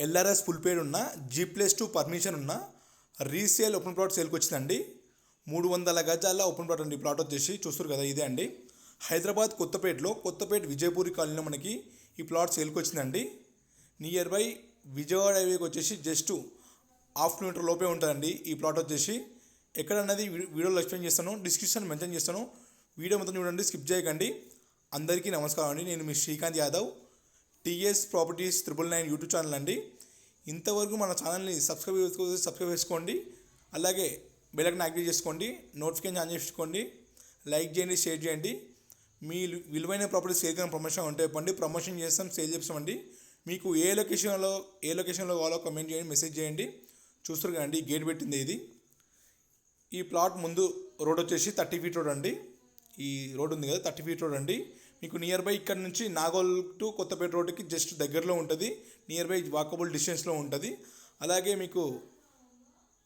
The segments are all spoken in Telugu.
ఎల్ఆర్ఎస్ ఫుల్ పేడ్ ఉన్న జీ ప్లస్ టూ పర్మిషన్ ఉన్న రీసేల్ ఓపెన్ ప్లాట్ సేల్కి వచ్చిందండి. మూడు వందల గజాల ఓపెన్ ప్లాట్ అండి. ప్లాట్ వచ్చేసి చూస్తారు కదా ఇదే అండి. హైదరాబాద్ కొత్తపేటలో కొత్తపేట విజయపూరి కాలనీలో మనకి ఈ ప్లాట్ సేల్కి వచ్చిందండి. నియర్ బై విజయవాడ హైవేకి వచ్చేసి జస్ట్ హాఫ్ కిలోమీటర్ లోపే ఉంటుందండి ఈ ప్లాట్ వచ్చేసి. ఎక్కడ అన్నది వీడియోలో ఎక్స్ప్లెయిన్ చేస్తాను డిస్క్రిప్షన్ మెన్షన్ చేస్తాను. వీడియో మొత్తం చూడండి స్కిప్ చేయకండి. అందరికీ నమస్కారం అండి. నేను మీ Srikanth Yadav. TS properties triple nine YouTube channel అండి. ఇంతవరకు మన ఛానల్ని సబ్స్క్రైబ్ చేసుకోవచ్చు సబ్స్క్రైబ్ చేసుకోండి. అలాగే బెల్ఐకన్ యాక్టివేట్ చేసుకోండి. నోటిఫికేషన్ ఆన్ చేసుకోండి. లైక్ చేయండి షేర్ చేయండి. మీ విలువైన ప్రాపర్టీస్ ఏదైనా ప్రమోషన్ ఉంటే చెప్పండి. ప్రమోషన్ చేస్తాం సేల్ చేస్తామండి మీకు ఏ లొకేషన్లో ఏ లొకేషన్లో కావాలో కమెంట్ చేయండి మెసేజ్ చేయండి. చూస్తారు కదండి గేట్ పెట్టింది ఇది. ఈ ప్లాట్ ముందు రోడ్ వచ్చేసి థర్టీ ఫీట్ రోడ్ అండి. ఈ రోడ్ ఉంది కదా థర్టీ ఫీట్ రోడ్ అండి. మీకు నియర్ బై ఇక్కడ నుంచి నాగోల్ టు కొత్తపేట రోడ్డుకి జస్ట్ దగ్గరలో ఉంటుంది. నియర్ బై వాకబుల్ డిస్టెన్స్లో ఉంటుంది. అలాగే మీకు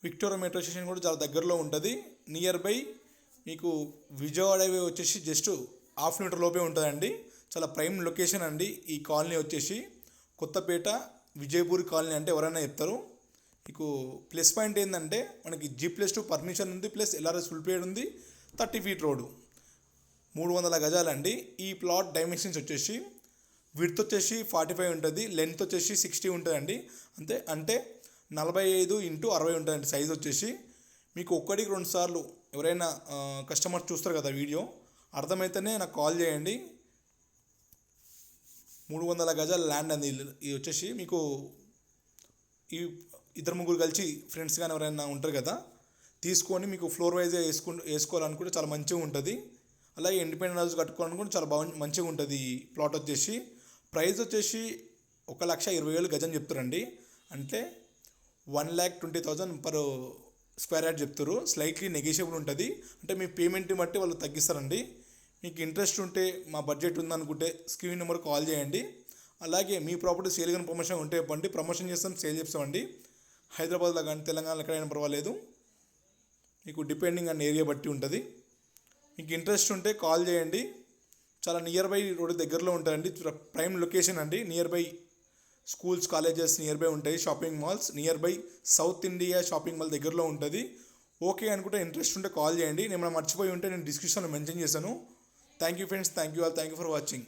విక్టోరియా మెట్రో స్టేషన్ కూడా చాలా దగ్గరలో ఉంటుంది. నియర్ బై మీకు విజయవాడ హైవే వచ్చేసి జస్ట్ హాఫ్ మీటర్ లోపే ఉంటుందండి. చాలా ప్రైమ్ లొకేషన్ అండి ఈ కాలనీ వచ్చేసి. కొత్తపేట విజయపూర్ కాలనీ అంటే ఎవరైనా చెప్తారు. మీకు ప్లస్ పాయింట్ ఏంటంటే మనకి జీ ప్లస్ టూ పర్మిషన్ ఉంది ప్లస్ ఎల్ఆర్ఎస్ ఫుల్ పేడ్ ఉంది థర్టీ ఫీట్ రోడ్డు మూడు వందల గజాలండి. ఈ ప్లాట్ డైమెన్షన్స్ వచ్చేసి విడ్త్ వచ్చేసి ఫార్టీ ఫైవ్ ఉంటుంది లెంత్ వచ్చేసి సిక్స్టీ ఉంటుందండి. అంతే అంటే నలభై ఐదు ఇంటూ అరవై ఉంటుందండి సైజ్ వచ్చేసి. మీకు ఒక్కడికి రెండు సార్లు ఎవరైనా కస్టమర్స్ చూస్తారు కదా వీడియో అర్థమైతేనే నాకు కాల్ చేయండి. మూడు వందల గజాల ల్యాండ్ అంది ఇది ఇది వచ్చేసి. మీకు ఈ ఇద్దరు ముగ్గురు కలిసి ఫ్రెండ్స్ కానీ ఎవరైనా ఉంటారు కదా తీసుకొని మీకు ఫ్లోర్ వైజ్గా వేసుకు వేసుకోవాలనుకుంటే చాలా మంచిగా ఉంటుంది. అలాగే ఇండిపెండెంట్ హౌస్ కట్టుకోవాలనుకుంటే చాలా బాగు మంచిగా ఉంటుంది ప్లాట్ వచ్చేసి. ప్రైస్ వచ్చేసి ఒక లక్ష ఇరవై వేలు గజం చెప్తారండి. అంటే one lakh twenty thousand per square yard చెప్తారు. స్లైట్లీ నెగిషియబుల్ ఉంటుంది. అంటే మీ పేమెంట్ని బట్టి వాళ్ళు తగ్గిస్తారండి. మీకు ఇంట్రెస్ట్ ఉంటే మా బడ్జెట్ ఉందనుకుంటే స్క్రీన్ నెంబర్ కాల్ చేయండి. అలాగే మీ ప్రాపర్టీ సేల్ కానీ ప్రమోషన్ ఉంటే ఇవ్వండి ప్రమోషన్ చేస్తాం సేల్ చేస్తామండి. హైదరాబాద్లో కానీ తెలంగాణలో ఎక్కడైనా పర్వాలేదు. మీకు డిపెండింగ్ అన్న ఏరియా బట్టి ఉంటుంది. మీకు ఇంట్రెస్ట్ ఉంటే కాల్ చేయండి. చాలా నియర్ బై రోడ్ దగ్గరలో ఉంటాయండి. ప్రైమ్ లొకేషన్ అండి. Near by schools colleges near by ఉంటాయి. Shopping malls near by South India shopping mall దగ్గరలో ఉంటుంది. ఓకే అనుకుంటే ఇంట్రెస్ట్ ఉంటే కాల్ చేయండి. నేను మర్చిపోయి ఉంటే నేను డిస్క్రిప్షన్లో మెన్షన్ చేశాను thank you friends thank you all thank you for watching